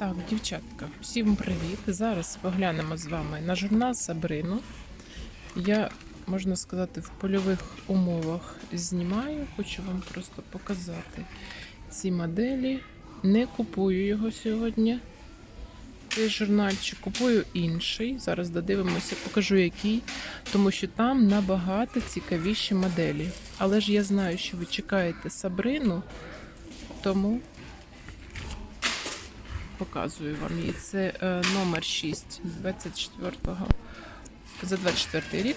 Так, дівчатка, всім привіт. Зараз поглянемо з вами на журнал Сабрину. Я, можна сказати, в польових умовах знімаю, хочу вам просто показати ці моделі. Не купую його сьогодні. Цей журнальчик купую інший. Зараз додивимося, покажу який, тому що там набагато цікавіші моделі. Але ж я знаю, що ви чекаєте Сабрину, тому показую вам її. Це е, номер 6 24-го за 24 рік.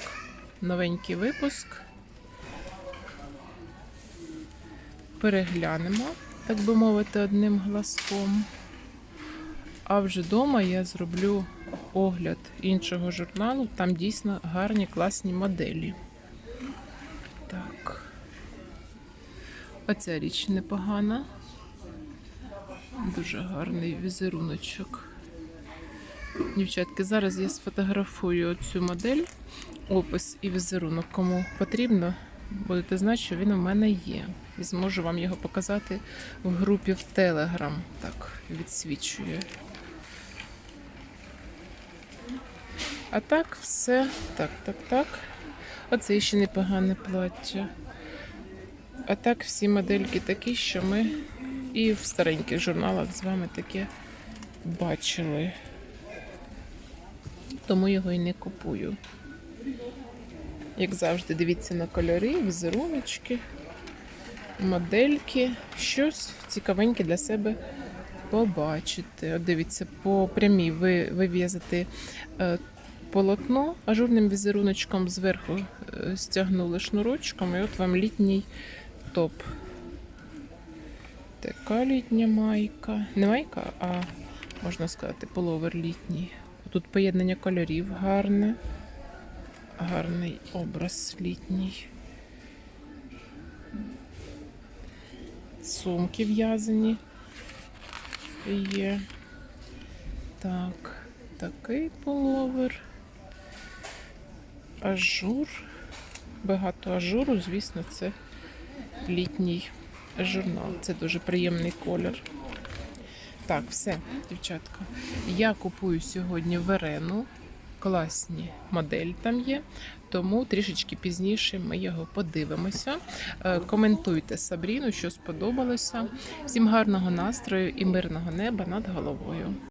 Новенький випуск. Переглянемо, так би мовити, одним глазком. А вже вдома я зроблю огляд іншого журналу. Там дійсно гарні класні моделі. Так. Оця річ непогана. Дуже гарний візеруночок. Дівчатки, зараз я сфотографую цю модель, опис і візерунок. Кому потрібно, будете знати, що він у мене є. І зможу вам його показати в групі в Telegram. Так, відсвічує. А так, все. Так, так, так. Оце ще непогане плаття. А так, всі модельки такі, що ми і в стареньких журналах з вами таке бачили. Тому його і не купую. Як завжди, дивіться на кольори, візеруночки, модельки. Щось цікавеньке для себе побачити. От дивіться, по прямій ви вив'язати е, полотно ажурним візеруночком зверху е, стягнули шнурочком, і от вам літній топ. Така літня майка. Не майка, а можна сказати, половер літній. Тут поєднання кольорів гарне. Гарний образ літній. Сумки в'язані є. Так, такий половер. Ажур. Багато ажуру, звісно, це літній журнал. Це дуже приємний колір. Так, все, дівчатка. Я купую сьогодні Верену. Класні модель там є, тому трішечки пізніше ми його подивимося. Е, Коментуйте Сабріну, що сподобалося. Всім гарного настрою і мирного неба над головою.